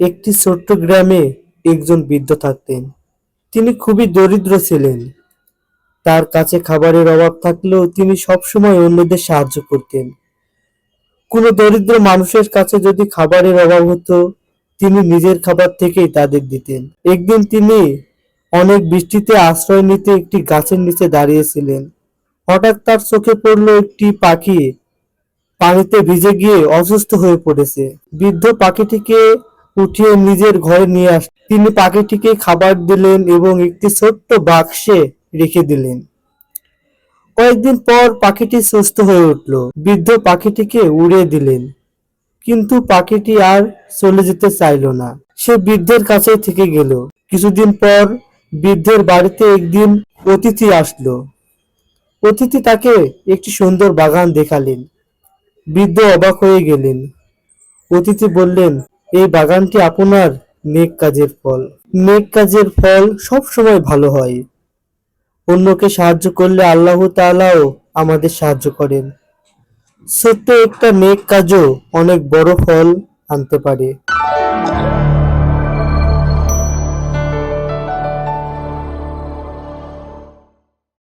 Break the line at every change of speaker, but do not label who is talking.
একটি ছোট্ট গ্রামে একজন বৃদ্ধ থাকতেন। তিনি খুবই দরিদ্র ছিলেন। তার কাছে খাবারের অভাব থাকলেও তিনি সবসময় অন্যদের সাহায্য করতেন। কোনো দরিদ্র মানুষের কাছে যদি খাবারের অভাব হতো, তিনি নিজের খাবার থেকেই তাদের দিতেন। একদিন তিনি অনেক বৃষ্টিতে আশ্রয় নিতে একটি গাছের নিচে দাঁড়িয়েছিলেন। হঠাৎ তার চোখে পড়ল একটি পাখি। পানিতে ভিজে গিয়ে অসুস্থ হয়ে পড়েছে। বৃদ্ধ পাখিটিকে উঠিয়ে নিজের ঘরে নিয়ে আস তিনি পাখিটিকে খাবার দিলেন এবং একটি ছোট্ট বাক্সে রেখে দিলেন। কয়েকদিন পর পাখিটি সুস্থ হয়ে উঠল। বৃদ্ধ পাখিটিকে উড়িয়ে দিলেন। কিন্তু পাখিটি আর চলে যেতে চাইলো না। সে বৃদ্ধের কাছে থেকে গেল। কিছুদিন পর বৃদ্ধের বাড়িতে একদিন অতিথি আসলো। অতিথি তাকে একটি সুন্দর বাগান দেখালেন। বৃদ্ধ অবাক হয়ে গেলেন। অতিথি বললেন এই বাগানটি আপনার নেক কাজের ফল। নেক কাজের ফল সব সময় ভালো হয়। অন্যকে সাহায্য করলে আল্লাহ তাআলাও আমাদের সাহায্য করেন। ছোট্ট একটা নেক কাজও অনেক বড় ফল আনতে পারে।